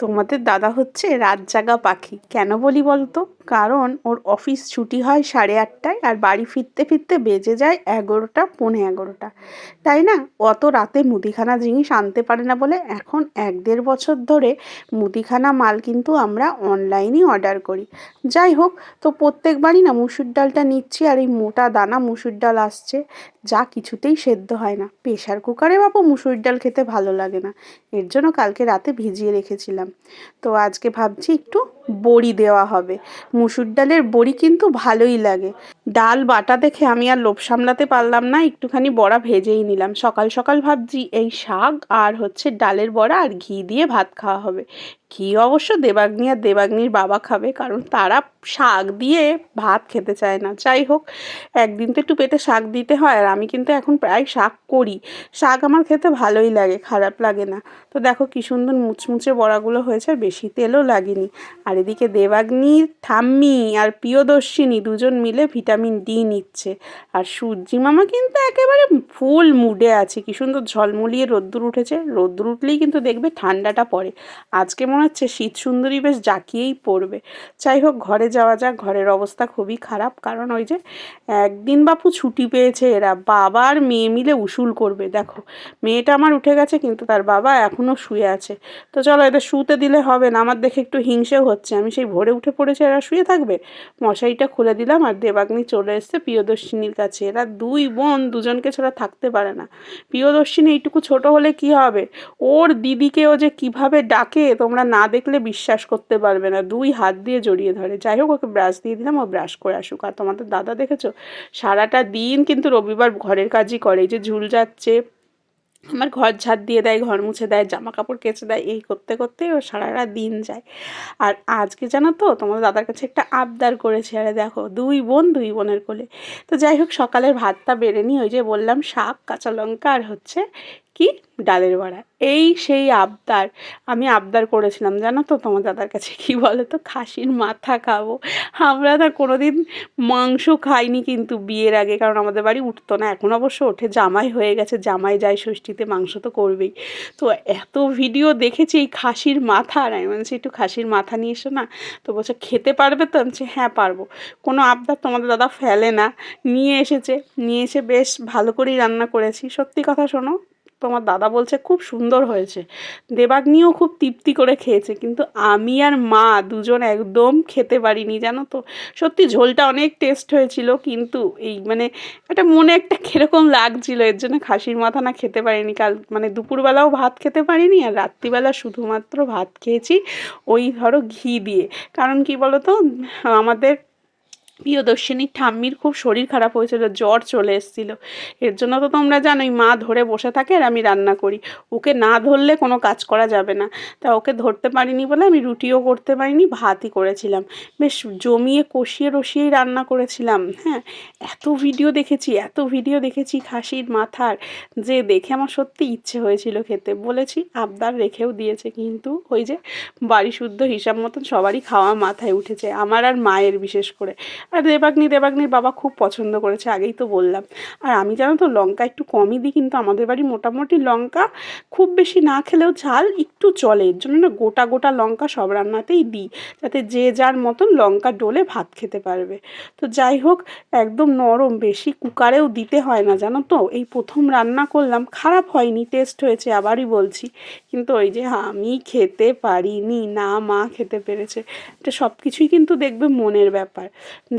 তোমাদের দাদা হচ্ছে রাত জাগা পাখি। কেন বলি বলতো? কারণ ওর অফিস ছুটি হয় সাড়ে আটটায় আর বাড়ি ফিরতে ফিরতে বেজে যায় এগারোটা, পৌনে এগারোটা। তাই না? অত রাতে মুদিখানা জিনিস আনতে পারে না বলে এখন এক দেড় বছর ধরে মুদিখানা মাল কিন্তু আমরা অনলাইনেই অর্ডার করি। যাই হোক, তো প্রত্যেকবারই না মুসুর ডালটা নিচ্ছি আর এই মোটা দানা মুসুর ডাল আসছে। যা কিছুতেই সেদ্ধ হয় না। প্রেশার কুকারে বাবু মুসুর ডাল খেতে ভালো লাগে না। এর জন্য কালকে রাতে ভিজিয়ে রেখেছিলাম। তো আজকে ভাবছি একটু বড়ি দেওয়া হবে। মুসুর ডালের বড়ি কিন্তু ভালোই লাগে। ডাল বাটা দেখে আমি আর লোভ সামলাতে পারলাম না, একটুখানি বড়া ভেজেই নিলাম। সকাল সকাল ভাবছি এই শাক আর হচ্ছে ডালের বড়া আর ঘি দিয়ে ভাত খাওয়া হবে। ঘি অবশ্য দেবাগ্নি আর দেবাগ্নির বাবা খাবে, কারণ তারা শাক দিয়ে ভাত খেতে চায় না। যাই হোক, একদিন তো একটু পেটে শাক দিতে হয়, আর আমি কিন্তু এখন প্রায় শাক করি। শাক আমার খেতে ভালোই লাগে, খারাপ লাগে না। তো দেখো কী সুন্দর মুচমুচে বড়াগুলো হয়েছে বেশি তেলও লাগেনি। আর এদিকে দেবাগ্নির ঠাম্মি আর প্রিয়দর্শিনী দুজন মিলে ভিটামিন ডি নিচ্ছে। আর সূর্যি মামা কিন্তু একেবারে ফুল মুডে আছে। কি সুন্দর ঝলমলিয়ে রোদ্দুর উঠেছে। রোদ্দুর উঠলেই কিন্তু দেখবে ঠান্ডাটা পড়ে। আজকে মনে হচ্ছে শীত সুন্দরী বেশ জাকিয়েই পড়বে। যাই হোক, ঘরে যাওয়া যাক। ঘরের অবস্থা খুবই খারাপ। কারণ ওই যে একদিন বাপু ছুটি পেয়েছে এরা। বাবা আর মেয়ে মিলে উসুল করবে। দেখো, মেয়েটা আমার উঠে গেছে কিন্তু তার বাবা এখনও শুয়ে আছে। তো চলো এদের শুতে দিলে হবে না। আমার দেখে একটু হিংসেও হচ্ছে। আমি সেই ভোরে উঠে পড়েছে। এরা শুয়ে থাকবে? মশারিটা খুলে দিলাম আর দেবাগ্নি চলে এসছে প্রিয়দর্শিনীর কাছে। এরা দুই বোন, দুজনকে ছাড়া থাকতে পারে না। প্রিয়দর্শিনী এইটুকু ছোট হলে কি হবে? ওর দিদিকে ও যে কীভাবে ডাকে, তোমরা না দেখলে বিশ্বাস করতে পারবে না। দুই হাত দিয়ে জড়িয়ে ধরে। যাই হোক, ওকে ব্রাশ দিয়ে দিলাম, ও ব্রাশ করে আসুক। আর তোমাদের দাদা দেখেছ? সারাটা দিন কিন্তু রবিবার ঘরের কাজই করে। যে ঝুল যাচ্ছে আমার ঘর ঝাড় দিয়ে দেয়, ঘর মুছে দেয় জামা কাপড় কেচে দেয়, এই করতে করতে ও সারাটা দিন যায়। আর আজকে জানো তো তোমার দাদার কাছে একটা আবদার করেছে। আরে দেখো, দুই বোন, দুই বোনের কোলে। তো যাই হোক, সকালের ভাতটা বেড়ে নিই ওই যে বললাম, শাক, কাঁচা লঙ্কা আর হচ্ছে কি? ডালের বড়া। এই সেই আবদার আমি আবদার করেছিলাম, জানো তো তোমার দাদার কাছে কি বলো তো, খাসির মাথা খাব। আমরা না কোনো দিন মাংস খাইনি কিন্তু বিয়ের আগে, কারণ আমাদের বাড়ি উঠতো না। এখন অবশ্য ওঠে, জামাই হয়ে গেছে, জামাই যায় ষষ্ঠীতে মাংস তো করবেই। তো এত ভিডিও দেখেছি এই খাসির মাথা, আর আমি বলছি, একটু খাসির মাথা নিয়ে এসো না। তো বলছে, খেতে পারবে তো? আমি হ্যাঁ পারব। কোনো আবদার তোমাদের দাদা ফেলে না। নিয়ে এসেছে, নিয়ে এসে বেশ ভালো করেই রান্না করেছি। সত্যি কথা শোনো তোমার দাদা বলছে, খুব সুন্দর হয়েছে। দেবাগ্নিও খুব তৃপ্তি করে খেয়েছে, কিন্তু আমি আর মা দুজন একদম খেতে পারিনি, জানো তো? সত্যি ঝোলটা অনেক টেস্ট হয়েছিল, কিন্তু এই মানে একটা মনে একটা কীরকম লাগছিল, এর জন্য খাসির মাথা না খেতে পারিনি। কাল মানে দুপুরবেলাও ভাত খেতে পারিনি, আর রাত্রিবেলা শুধুমাত্র ভাত খেয়েছি, ওই ধরো ঘি দিয়ে। কারণ কি বলো তো আমাদের প্রিয়দর্শিনীর ঠাম্মির খুব শরীর খারাপ হয়েছিল, জ্বর চলে এসেছিল। এর জন্য তো তোমরা জানোই, মা ধরে বসে থাকে আর আমি রান্না করি। ওকে না ধরলে কোনো কাজ করা যাবে না। তা ওকে ধরতে পারিনি বলে আমি রুটিও করতে পারিনি, ভাতই করেছিলাম। বেশ জমিয়ে কষিয়ে রসিয়েই রান্না করেছিলাম হ্যাঁ? এত ভিডিও দেখেছি, এত ভিডিও দেখেছি খাসির মাথার, যে দেখে আমার সত্যি ইচ্ছে হয়েছিল খেতে। বলেছি, আবদার রেখেও দিয়েছে, কিন্তু ওই যে বাড়ি শুদ্ধ হিসাব মতন সবারই খাওয়া মাথায় উঠেছে, আমার আর মায়ের বিশেষ করে। আর দেবাগ্নি, দেবাগ্নির বাবা খুব পছন্দ করেছে, আগেই তো বললাম। আর আমি জানো তো, লঙ্কা একটু কমই দিই, কিন্তু আমাদের বাড়ি মোটামুটি লঙ্কা খুব বেশি না খেলেও ঝাল একটু চলে। এর জন্য না গোটা গোটা লঙ্কা সব রান্নাতেই দিই, যাতে যে যার মতন লঙ্কা ডোলে ভাত খেতে পারবে। তো যাই হোক, একদম নরম বেশি, কুকারেও দিতে হয় না, জানো তো? এই প্রথম রান্না করলাম, খারাপ হয়নি, টেস্ট হয়েছে, আবারই বলছি। কিন্তু ওই যে আমি খেতে পারিনি, না মা খেতে পেরেছে, এটা সব কিছুই কিন্তু দেখবে মনের ব্যাপার।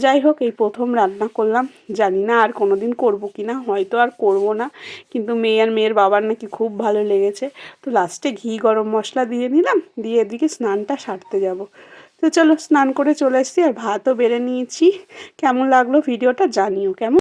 যাই হোক, এই প্রথম রান্না করলাম। জানি না আর কোনো দিন করব কি না, হয়তো আর করব না। কিন্তু মেয়ে আর মেয়ের বাবার নাকি খুব ভালো লেগেছে। তো লাস্টে ঘি গরম মশলা দিয়ে নিলাম, দিয়ে এদিকে স্নানটা সারতে যাব। তো চলো স্নান করে চলে এসছি আর ভাতও বেড়ে নিয়েছি। কেমন লাগল ভিডিওটা জানিও, কেমন